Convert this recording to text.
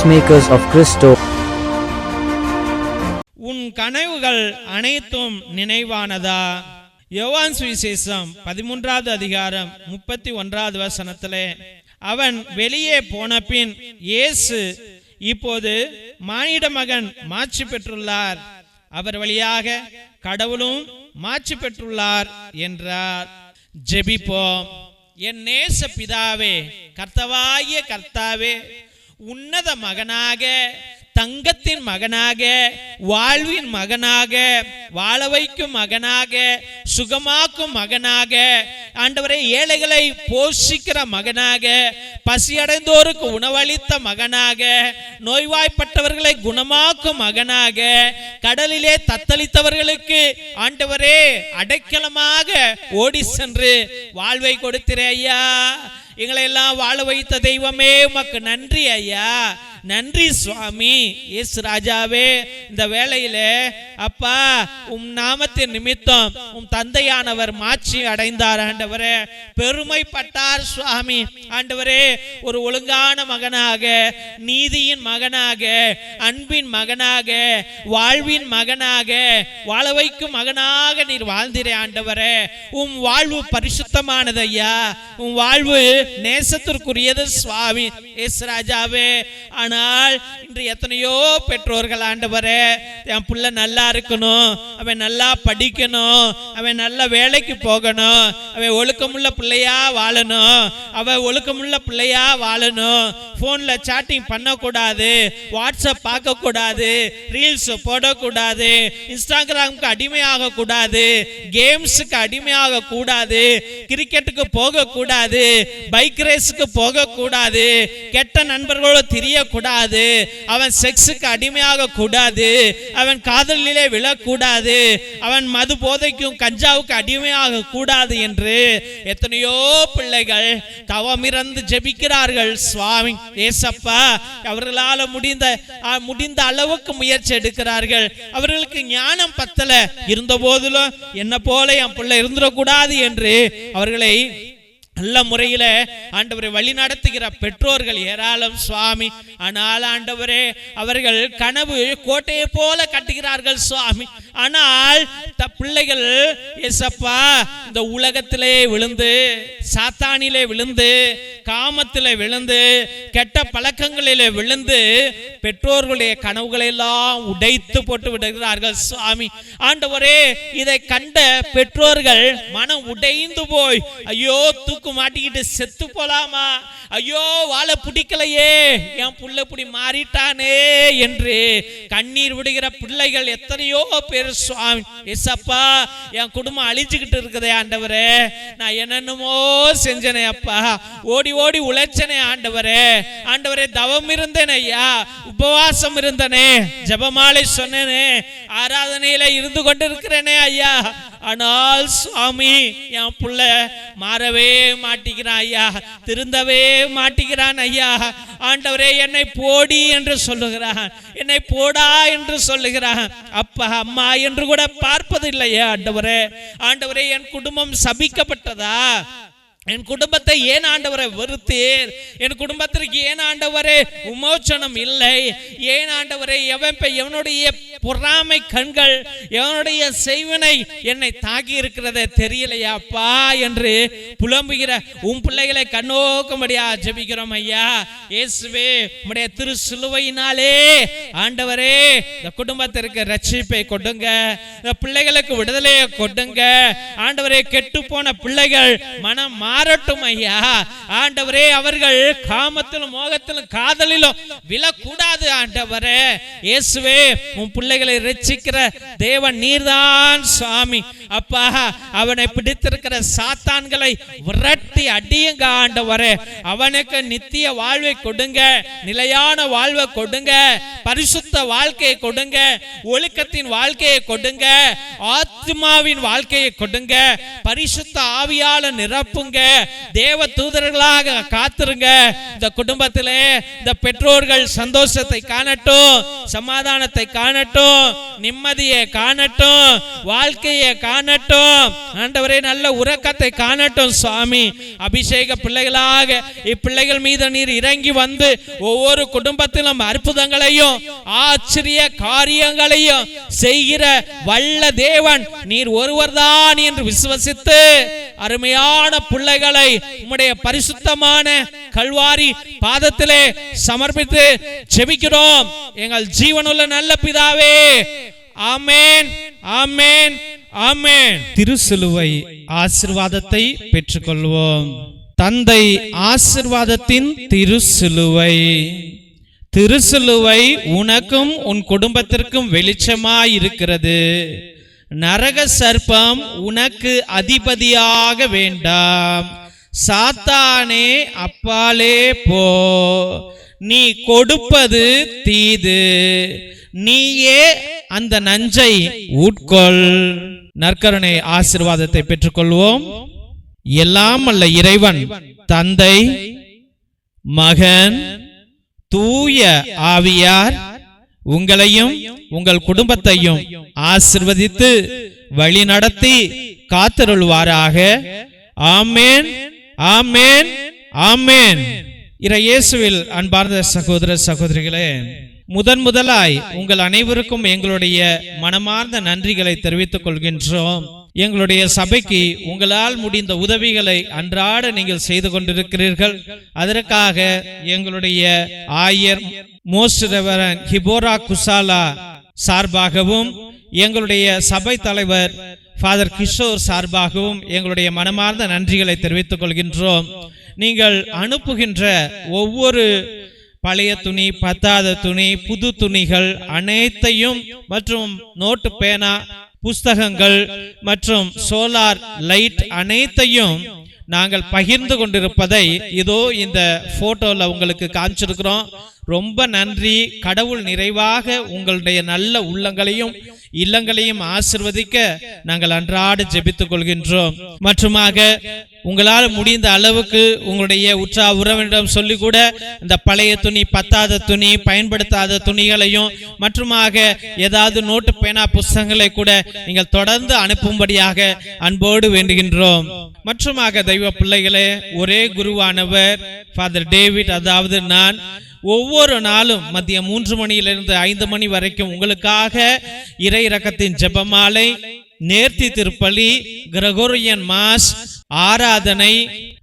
Peacemakers of Christo. உன் கனவுகள் அனைத்தும் நினைவானதா? யோவான் சுவிசேஷம் பதிமூன்றாவது அதிகாரம் முப்பத்தி ஒன்றாவது வசனத்திலே அவன் வெளியே போன பின் இயேசு இப்போது மானிட மகன் மாட்சி பெற்றுள்ளார். அவர் வழியாக கடவுளும் மாட்சி பெற்றுள்ளார் என்றார். ஜெபிப்போம். என் நேச பிதாவே கர்த்தவாகிய கர்த்தாவே உன்னத மகனாக தங்கத்தின் மகனாக வாழ்வின் மகனாக வாழ வைக்கும் மகனாக சுகமாக்கும் மகனாக ஆண்டவரை ஏழைகளை போஷிக்கிற மகனாக பசியடைந்தோருக்கு உணவளித்த மகனாக நோய்வாய்ப்பட்டவர்களை குணமாக்கும் மகனாக கடலிலே தத்தளித்தவர்களுக்கு ஆண்டவரே அடைக்கலமாக ஓடி சென்று வாழ்வை கொடுத்திரேயா ஐயா எங்களை எல்லாம் வாழ வைத்த தெய்வமே உமக்கு நன்றி ஐயா. நன்றி சுவாமி. இயேசு ராஜாவே இந்த வேளையில அப்பா உம் நாமத்தின் நிமித்தம் உம் தந்தையானவர் மாட்சி அடைந்தார் ஆண்டவரே. பெருமைப்பட்டார் சுவாமி. ஆண்டவரே ஒரு ஒழுங்கான மகனாக நீதியின் மகனாக அன்பின் மகனாக வாழ்வின் மகனாக வாழ வைக்கும் மகனாக நீர் வாழ்ந்திரே ஆண்டவரே. உம் வாழ்வு பரிசுத்தமானது ஐயா. உம் வாழ்வு நேசத்திற்குரியது சுவாமி. எஸ் ராஜாவே ஆனால் இன்று எத்தனையோ பெற்றோர்கள் ஆண்டவரே என் புள்ள நல்லா இருக்கணும் அவன் நல்லா படிக்கணும் அவன் நல்ல வேலைக்கு போகணும் அவன் ஒழுக்கமுள்ள பிள்ளையா வாழணும் அவன் ஒழுக்கமுள்ள பிள்ளையா வாழணும். ஃபோனில் சாட்டிங் பண்ணக்கூடாது வாட்ஸ்அப் பார்க்கக்கூடாது ரீல்ஸ் போடக்கூடாது இன்ஸ்டாகிராமுக்கு அடிமையாக கூடாது கேம்ஸுக்கு அடிமையாக கூடாது கிரிக்கெட்டுக்கு போகக்கூடாது பைக் ரேஸுக்கு போகக்கூடாது கெட்ட நண்பர்களோடு தெரியக்கூடாது அவன் செக்ஸுக்கு அடிமையாக கூடாது அவன் காதலிலே விழக்கூடாது. அவன் மது போதைக்கும் கஞ்சாவுக்கு அடிமையாக கூடாது என்று எத்தனையோ பிள்ளைகள் தவமிறந்து ஜெபிக்கிறார்கள். சுவாமி ஏசப்பா அவர்களால முடிந்த முடிந்த அளவுக்கு முயற்சி எடுக்கிறார்கள். அவர்களுக்கு ஞானம் பத்தல. இருந்த போதிலும் என்ன போல என் பிள்ளை இருந்துடக்கூடாது என்று அவர்களை நல்ல முறையில ஆண்டவரை வழி நடத்துகிற பெற்றோர்கள் ஏராளம் சுவாமி. ஆனால் ஆண்டவரே அவர்கள் கனவு கோட்டையை போல கட்டுகிறார்கள் சுவாமி. ஆனால் த பிள்ளைகள் எசப்பா இந்த உலகத்திலே விழுந்து சாத்தானிலே விழுந்து காமத்திலே விழுந்து கெட்ட பழக்கங்களிலே விழுந்து பெற்றோர்களுடைய கனவுகளை எல்லாம் உடைத்து போட்டு விடுகிறார்கள் சுவாமி. ஆண்டவரே இதை கண்ட பெற்றோர்கள் மனம் உடைந்து போய் ஐயோ தூக்கு மாட்டிக்கிட்டு செத்து போலாமா? ஐயோ வாழ பிடிக்கலையே என் புள்ள இப்படி மாறிட்டானே என்று கண்ணீர் விடுகிற பிள்ளைகள் எத்தனையோ பேர் சுவாமி எஸ்அப்பா என் குடும்பம் அழிஞ்சுக்கிட்டு இருக்குதே ஆண்டவரே நான் என்னென்னமோ செஞ்சனே அப்பா. ஓடி ஓடி உழைச்சனே ஆண்டவரே. ஆண்டவரே தவம் இருந்தேன் ஐயா. உபவாசம் இருந்தனே. ஜெபமாலை சொன்னேனே. ஆராதனையில இருந்து கொண்டு இருக்கிறேனே ஐயா. ஆனால் சுவாமி என் புள்ள மாறவே மாட்டிக்கிறான் ஐயா. திருந்தவே மாட்டிக்கிறான் ஐயா. ஆண்டவரே என்னை போடி என்று சொல்லுகிறான். என்னை போடா என்று சொல்லுகிறான். அப்பா அம்மா என்று கூட பார்ப்பதில்லையே ஆண்டவரே. ஆண்டவரே என் குடும்பம் சபிக்கப்பட்டதா? என் குடும்பத்தை ஏன் ஆண்டவரை வெறுத்தீர்? என் குடும்பத்திற்கு ஏன் ஆண்டவரே விமோச்சனம் இல்லை? ஏன் ஆண்டவரே எவன் எவனுடைய பொறாமை கண்கள் எவனுடைய செய்வினை என்னை தாக்கி இருக்கிறதே தெரியலையாப்பா என்று புலம்புகிற உன் பிள்ளைகளை கண்ணோக்கும்படியா ஜெபிக்கிறோம் ஐயா. இயேசுவே உடைய திரு சிலுவையினாலே ஆண்டவரே இந்த குடும்பத்திற்கு ரட்சிப்பை கொடுங்க. இந்த பிள்ளைகளுக்கு விடுதலையை கொடுங்க. ஆண்டவரே கெட்டு போன பிள்ளைகள் மனம் மாறட்டும் ஐயா ஆண்டவரே அவர்கள் காமத்திலும் மோகத்திலும் காதலிலும் விழக்கூடாது ஆண்டவரே. இயேசுவே உன் பிள்ளைகளை ரட்சிக்கிற தேவன் நீர்தான் சுவாமி. அப்பா அவனை பிடித்திருக்கிற சாத்தான்களை விரட்டி அடியுங்க ஆண்டவரே. அவனுக்கு நித்திய வாழ்வை கொடுங்க நிலையான வாழ்வை கொடுங்க பரிசுத்த வாழ்க்கையை கொடுங்க ஒழுக்கத்தின் வாழ்க்கையை கொடுங்க ஆத்மாவின் வாழ்க்கையை கொடுங்க பரிசுத்த ஆவியால நிரப்புங்க காத்திருங்க. தேவ தூதர்களாக காத்திருங்க. இந்த குடும்பத்திலே இந்த பெற்றோர்கள் சந்தோஷத்தை காணட்டும் சமாதானத்தை காணட்டும் நிம்மதியை காணட்டும் வாழ்க்கையை காணட்டும். ஆண்டவரே நல்ல உறக்கத்தை காணட்டும் சுவாமி. அபிஷேக பிள்ளைகளாக இப்பிள்ளைகள் மீது நீர் இறங்கி வந்து ஒவ்வொரு குடும்பத்திலும் அற்புதங்களையும் ஆச்சரிய காரியங்களையும் செய்கிற வல்ல தேவன். நீர் ஒருவர்தான் என்று விசுவசித்து அருமையான பிள்ளைகளை உம்முடைய பரிசுத்தமான கல்வாரி பாதத்திலே சமர்ப்பித்து ஜெபிக்கிறோம். எங்கள் ஜீவனுள்ள நல்ல பிதாவே ஆமேன் ஆமேன் ஆமேன். திருசிலுவை ஆசிர்வாதத்தை பெற்றுக்கொள்வோம். தந்தை ஆசிர்வாதத்தின் திருசிலுவை. திருசிலுவை உனக்கும் உன் குடும்பத்திற்கும் வெளிச்சமாய் இருக்கிறது நரக சர்ப்பம் உனக்கு அதிபதியாக வேண்டாம். சாத்தானே அப்பாலே போ. நீ கொடுப்பது தீது. நீயே அந்த நஞ்சை உட்கொள். நற்கருணை ஆசிர்வாதத்தை பெற்றுக்கொள்வோம். எல்லாம் அல்ல இறைவன் தந்தை மகன் தூய ஆவியார் உங்களையும் உங்கள் குடும்பத்தையும் ஆசிர்வதித்து வழி நடத்தி காத்தருள்வாராக. ஆமேன் ஆமேன் ஆமேன். இற இயேசுவில் அன்பார்ந்த சகோதர சகோதரிகளே முதன் முதலாய் உங்கள் அனைவருக்கும் எங்களுடைய மனமார்ந்த நன்றிகளை தெரிவித்துக் கொள்கின்றோம். எங்களுடைய சபைக்கு உங்களால் முடிந்த உதவிகளை அன்றாட நீங்கள் செய்து கொண்டிருக்கிறீர்கள். அதற்காக எங்களுடைய ஆயர் மோஸ்ட் ரெவரன் ஹிபோரா குசாலா சார்பாகவும் எங்களுடைய சபை தலைவர் ஃபாதர் கிஷோர் சார்பாகவும் எங்களுடைய மனமார்ந்த நன்றிகளை தெரிவித்துக் கொள்கின்றோம். நீங்கள் அனுப்புகின்ற ஒவ்வொரு பழைய துணி பத்தாத துணி புது துணிகள் அனைத்தையும் மற்றும் நோட்டு பேனா புஸ்தகங்கள் மற்றும் சோலார் லைட் அனைத்தையும் நாங்கள் பகிர்ந்து கொண்டிருப்பதை இதோ இந்த போட்டோல உங்களுக்கு காமிச்சிருக்கிறோம். ரொம்ப நன்றி. கடவுள் நிறைவாக உங்களுடைய நல்ல உள்ளங்களையும் இல்லங்களையும் ஆசிர்வதிக்க நாங்கள் அன்றாட ஜெபித்துக் கொள்கின்றோம். மற்றுமாக உங்களால் முடிந்த அளவுக்கு உங்களுடைய உற்றா உறவினரிடம் சொல்லி கூட இந்த பழைய துணி பத்தாத துணி பயன்படுத்தாத துணிகளையும் மற்றுமாக ஏதாவது நோட்டு பேனா புஸ்தகங்களை கூட நீங்கள் தொடர்ந்து அனுப்பும்படியாக அன்போடு வேண்டுகின்றோம். மற்றுமாக தெய்வ பிள்ளைகளே ஒரே குருவானவர் ஃபாதர் டேவிட் அதாவது நான் ஒவ்வொரு நாளும் மதியம் மூன்று மணியிலிருந்து ஐந்து மணி வரைக்கும் உங்களுக்காக இறை இரக்கத்தின் ஜெபமாலை நேர்த்தி திருப்பலி கிரகோரியன் மாஸ் ஆராதனை